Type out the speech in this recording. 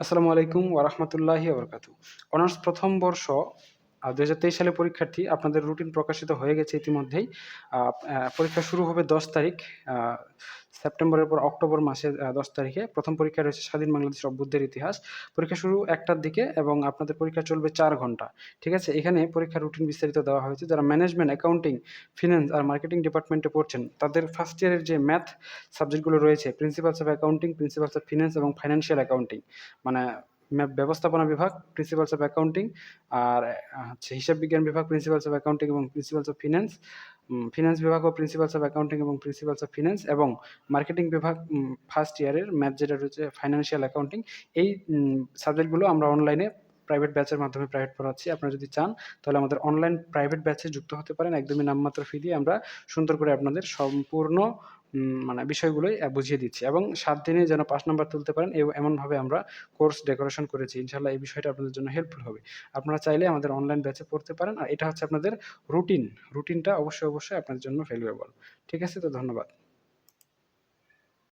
আসসালামু আলাইকুম ওরহমতুল্লাহি ওবরকাতু অনার্স প্রথম বর্ষ দু হাজার তেইশ সালে পরীক্ষার্থী আপনাদের রুটিন প্রকাশিত হয়ে গেছে ইতিমধ্যেই। পরীক্ষা শুরু হবে দশ তারিখ সেপ্টেম্বরের পর অক্টোবর মাসের দশ তারিখে প্রথম পরীক্ষা রয়েছে স্বাধীন বাংলাদেশ অভ্যুদ্ধের ইতিহাস। পরীক্ষা শুরু একটার দিকে এবং আপনাদের পরীক্ষা চলবে চার ঘণ্টা। ঠিক আছে? এখানে পরীক্ষার রুটিন বিস্তারিত দেওয়া হয়েছে। যারা ম্যানেজমেন্ট অ্যাকাউন্টিং ফিনান্স আর মার্কেটিং ডিপার্টমেন্টে পড়ছেন, তাদের ফার্স্ট ইয়ারের যে ম্যাথ সাবজেক্টগুলো রয়েছে principles of accounting principles of finance এবং ফাইন্যান্সিয়াল অ্যাকাউন্টিং মানে ব্যবস্থাপনা বিভাগ প্রিন্সিপালস অফ অ্যাকাউন্টিং আর হচ্ছে হিসাব বিজ্ঞান বিভাগ প্রিন্সিপালস অফ অ্যাকাউন্টিং এবং প্রিন্সিপালস অফ ফিনান্স ফিনান্স বিভাগ ও প্রিন্সিপালস অফ অ্যাকাউন্টিং এবং প্রিন্সিপালস অফ ফিনান্স এবং মার্কেটিং বিভাগ ফার্স্ট ইয়ারের ম্যাথ যেটা রয়েছে ফাইন্যান্সিয়াল অ্যাকাউন্টিং এই সাবজেক্টগুলো আমরা অনলাইনে প্রাইভেট ব্যাচের মাধ্যমে প্রাইভেট পড়াচ্ছি। আপনারা যদি চান, তাহলে আমাদের অনলাইন প্রাইভেট ব্যাচে যুক্ত হতে পারেন। একদমই নামমাত্র ফি দিয়ে আমরা সুন্দর করে আপনাদের সম্পূর্ণ মানে বিষয়গুলোই বুঝিয়ে দিচ্ছি। এবং সাত দিনে যেন পাঁচ নাম্বার তুলতে পারেন এমনভাবে আমরা কোর্স ডেকোরেশন করেছি। ইনশাল্লাহ এই বিষয়টা আপনাদের জন্য হেল্পফুল হবে। আপনারা চাইলে আমাদের অনলাইন ব্যাচে পড়তে পারেন। আর এটা হচ্ছে আপনাদের রুটিন। রুটিনটা অবশ্যই অবশ্যই আপনার জন্য ভ্যালুয়েবল ঠিক আছে? তো ধন্যবাদ।